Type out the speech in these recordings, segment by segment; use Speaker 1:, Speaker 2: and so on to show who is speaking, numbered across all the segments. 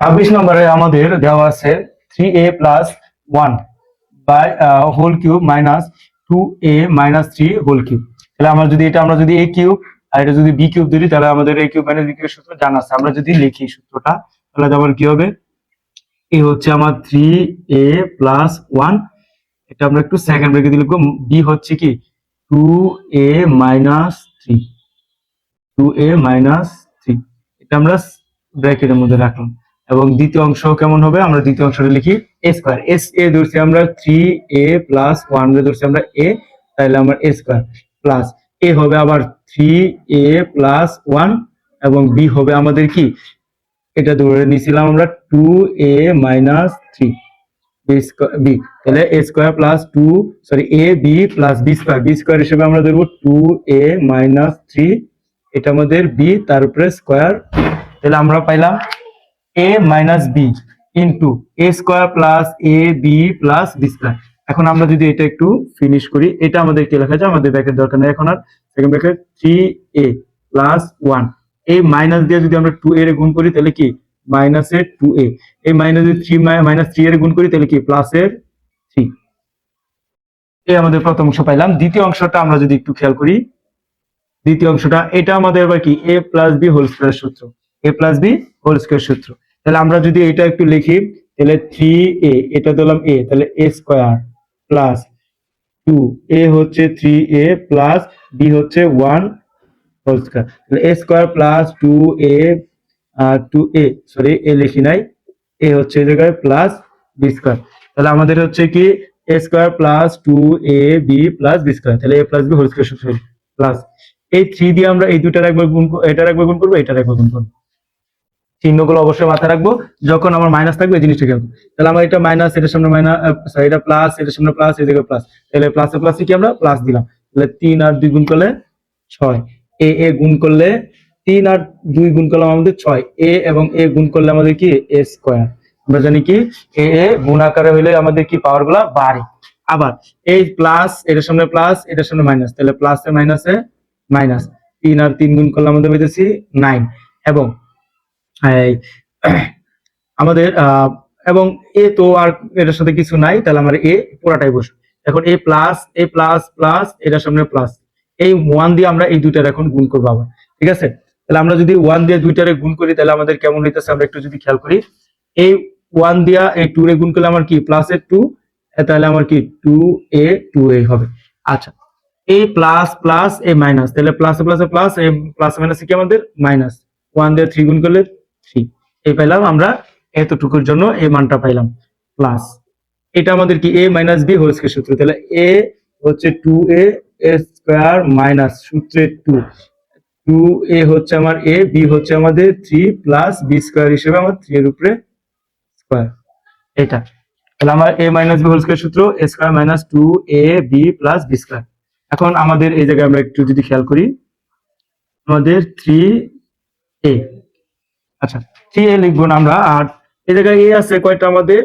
Speaker 1: ছাব্বিশ নম্বরে আমাদের দেওয়া আছে three A plus one by whole cube minus two A minus three whole cube তাহলে আমরা যদি এটা, আমরা যদি এ কিউব আর এটা যদি বি কিউব ধরি, তাহলে আমাদের এ কিউব মাইনাস বি কিউবের সূত্র জানা আছে। আমরা যদি লিখি সূত্রটা, তাহলে আমার কি হবে? এ হচ্ছে আমার থ্রি এ প্লাস ওয়ান এটা আমরা একটু সেকেন্ড ব্রেকে দিয়ে লিখব। বি হচ্ছে কি? Two A minus three two A minus three এটা আমরা ব্র্যাকেটের মধ্যে রাখলাম। এবং দ্বিতীয় অংশ কেমন হবে? আমরা দ্বিতীয় অংশটা লিখি এ স্কোয়ার এস এ ধরছি আমরা থ্রি এ প্লাস ওয়ান ধরছি আমরা এ তাহলে আমরা এ স্কোয়ার প্লাস এ হবে আবার থ্রি এ প্লাস ওয়ান এবং বি হবে আমাদের কি? এটা ধরে নিয়েছিলাম আমরা two A minus three B তাহলে A square plus two sorry A B plus B square B square হিসেবে আমরা ধরবো টু এ মাইনাস থ্রি এটা আমাদের বি তার উপরে স্কোয়ার তাহলে আমরা পাইলাম A minus B into A square plus A B plus B square এখন আমরা যদি এটা একটু ফিনিশ করি, এটা আমাদের কি লেখা যায় আমাদের ব্যাকের দরকার নেই এখন আর। সেকেন্ড ব্যাকের থ্রি এ প্লাস ওয়ান এই মাইনাস দিয়ে যদি আমরা টু এর গুণ করি, তাহলে কি? মাইনাসের টু এ এই মাইনাস থ্রি মাইনাস থ্রি এর গুণ করি, তাহলে কি? প্লাস এর থ্রি এই আমাদের প্রথম অংশ পাইলাম। দ্বিতীয় অংশটা আমরা যদি একটু খেয়াল করি, দ্বিতীয় অংশটা, এটা আমাদের আবার কি? A plus B whole square সূত্র। A plus B whole square সূত্র। তাহলে আমরা যদি এটা একটু লিখি, তাহলে থ্রি এ এটা দিলাম এ তাহলে A square plus two A হচ্ছে থ্রি এ প্লাস বি হচ্ছে ওয়ান হোল স্কোয়ার তাহলে A square plus two A two A sorry A লিখি নাই। এ হচ্ছে জায়গায় প্লাস বি স্কোয়ার তাহলে আমাদের হচ্ছে কি? A square plus two A B plus B square তাহলে A plus B whole square সূত্র প্লাস এই থ্রি দিয়ে আমরা এই দুটার একবার গুণ এটার একবার গুণ করব এটার একবার গুণ করব। চিহ্নগুলো অবশ্যই মাথায় রাখব। যখন আমার মাইনাস থাকবে এই জিনিসটা খেয়াল করব। তাহলে আমার এটা মাইনাস এটার সামনে মাইনাস এটা প্লাস এটার সামনে প্লাস এই জায়গায় প্লাস তাহলে প্লাসে প্লাসে কি আমরা? প্লাস দিলাম। তাহলে তিন আর দুই গুণ করলে ছয়। এ এ গুণ করলে তিন আর দুই গুণ করলাম আমাদের ছয়। এ এবং এ গুণ করলে আমাদের কি? এ স্কোয়ার আমরা জানি কি? এ এ গুণ আকারে হইলে আমাদের কি পাওয়ারগুলা বাড়ে। আবার এই প্লাস এটার সামনে প্লাস এটার সামনে মাইনাস তাহলে প্লাসে মাইনাসে মাইনাস তিন আর তিন গুণ করলে আমাদের পেয়েছি নাইন এবং আমাদের আহ, এবং এ তো আর এটার সাথে কিছু নাই তাহলে আমার এ পুরাটাই বসে। এখন A plus A plus plus এটার সামনে প্লাস এই ওয়ান দিয়ে আমরা এই দুইটার এখন গুণ করব আবার ঠিক আছে? তাহলে আমরা যদি ওয়ান দিয়ে দুইটারে গুণ করি তাহলে আমাদের কেমন হইতেছে আমরা একটু যদি খেয়াল করি। এই ওয়ান দিয়া এই টু রে গুণ করলে আমার কি? প্লাস এর টু তাহলে আমার কি? টু এ টু এ হবে। আচ্ছা এই প্লাস প্লাস এ মাইনাস তাহলে plus plus plus A plus minus কি আমাদের? মাইনাস ওয়ান দিয়ে থ্রি গুণ করলে এই পাইলাম আমরা এতটুকুর জন্য এই মানটা পাইলাম। প্লাস এটা আমাদের কি A minus B whole square সূত্র? তাহলে এ হচ্ছে টু এ স্কোয়ার মাইনাস সূত্রে টু টু এ হচ্ছে আমার এ বি হচ্ছে আমাদের থ্রি প্লাস বি স্কোয়ার হিসেবে আমার থ্রি এর উপরে স্কোয়ার এটা। তাহলে আমার A minus B whole square সূত্র A square minus two A B plus B square এখন আমাদের এই জায়গায় আমরা একটু যদি খেয়াল করি, আমাদের থ্রি এ আচ্ছা থ্রি লিখব না আমরা, আর এই জায়গায় এ আছে কয়টা আমাদের?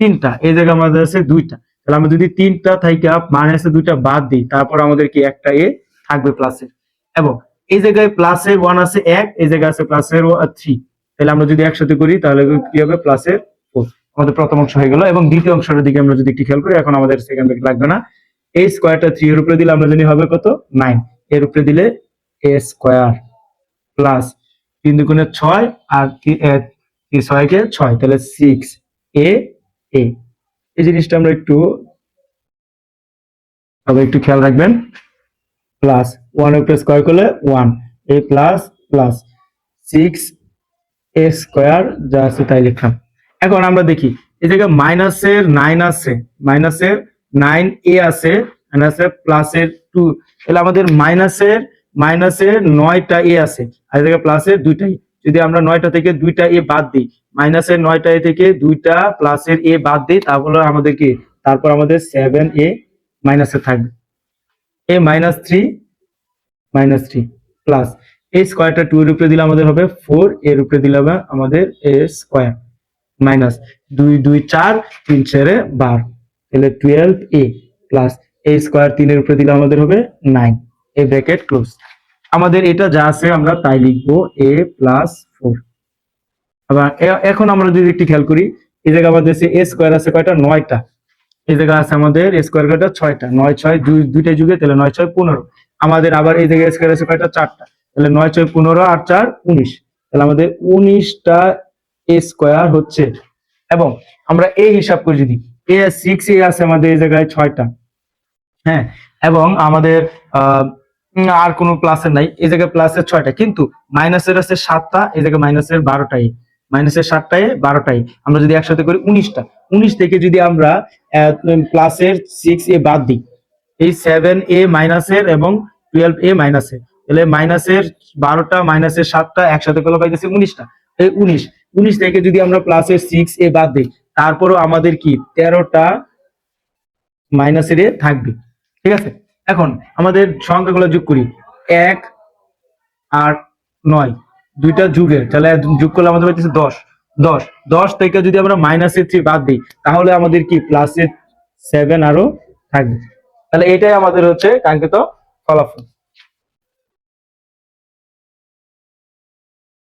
Speaker 1: তিনটা। এই জায়গায় আমাদের আছে দুইটা। তাহলে আমরা যদি তিনটা থাইকা মাইনাসে দুইটা বাদ দিই, তারপর আমাদের কি একটা এ থাকবে প্লাসের এবং এই জায়গায় প্লাসের ওয়ান আছে এক, এই জায়গায় আছে প্লাসের থ্রি তাহলে আমরা যদি একসাথে করি, তাহলে কি হবে? প্লাসের ফোর আমাদের প্রথম অংশ হয়ে গেল, এবং দ্বিতীয় অংশের দিকে আমরা যদি একটু খেয়াল করি, এখন আমাদের সেকেন্ড ব্রেক লাগবে না। এই স্কোয়ারটা থ্রি এর উপরে দিলে আমরা জানি হবে কত? নাইন এর উপরে দিলে এ স্কোয়ার প্লাস তিন দুগুণে ছয় আর ছয়কে ছয়, তাহলে সিক্স এ এ এই জিনিসটা আমরা একটু, তবে একটু খেয়াল রাখবেন। প্লাস ওয়ান উপরে স্কোয়ার করলে one A plus plus six A square যা আছে তাই লিখলাম। এখন আমরা দেখি, এই জায়গায় মাইনাসের নাইন আছে মাইনাসের নাইন এ আছে আছে প্লাসের টু তাহলে আমাদের মাইনাসের মাইনাসের নয়টা এ আছে। আর জায়গায় প্লাসের দুইটাই যদি আমরা নয়টা থেকে দুইটা এ বাদ দিই, মাইনাসের নয়টা এ থেকে দুইটা প্লাসের এ বাদ দিই, তাহলে আমাদের কি? তারপর আমাদের সেভেন এ মাইনাসে থাকবে। A minus three minus three plus এই স্কোয়ারটা টু এর উপরে দিলে আমাদের হবে ফোর এর উপরে দিলে হবে আমাদের এ স্কোয়ার মাইনাস দুই দুই, চার, তিন, চারে বার। তাহলে twelve A plus A square তিনের উপরে দিলে আমাদের হবে নাইন এ ব্র্যাকেট ক্লোজ আমাদের এটা যা আছে আমরা তাই লিখব এ প্লাস ফোর আবার এখন আমরা যদি একটু খেয়াল করি এই জায়গায় আমাদের এ স্কোয়ার আছে কয়টা? নয়টা। এই জায়গায় আছে আমাদের স্কোয়ার কয়টা? ছয়টা। নয় ছয় দুই দুইটা যুগে তাহলে নয় ছয় পনেরো। আমাদের আবার এই জায়গায় স্কোয়ার আছে কয়টা? চারটা। তাহলে নয় ছয় পনেরো আর চার উনিশ। তাহলে আমাদের উনিশটা এ স্কোয়ার হচ্ছে। এবং আমরা এই হিসাব করি যদি এ সিক্স এ আছে আমাদের এই জায়গায় ছয়টা। হ্যাঁ এবং আমাদের আহ, আর কোনো প্লাসের নাই। এই জায়গায় প্লাসের ছয়টা কিন্তু মাইনাসের আছে সাতটা, এই জায়গায় মাইনাসের বারোটাই। মাইনাসের সাতটায় বারোটাই। আমরা যদি একসাথে করি উনিশটা। উনিশ থেকে যদি আমরা প্লাসের সিক্স এ বাদ দিই, এই সেভেন এ মাইনাসের এবং টুয়েলভ এ মাইনাসের তাহলে মাইনাসের বারোটা মাইনাসের সাতটা একসাথে করলে পাইতেছি উনিশটা। এই উনিশ। উনিশ থেকে যদি আমরা প্লাসের সিক্স এ বাদ দিই, তারপরও আমাদের কি তেরোটা মাইনাসের এ থাকবে। ঠিক আছে? এখন আমাদের সংখ্যাগুলো যোগ করি। এক, আট, নয়। দুইটা যুগের। তাহলে যোগ করলে আমাদের হচ্ছে দশ। দশ। দশ থেকে যদি আমরা মাইনাসের থ্রি বাদ দিই, তাহলে আমাদের কি প্লাসের সেভেন আরও থাকবে। তাহলে এটাই আমাদের হচ্ছে কাঙ্ক্ষিত ফলাফল।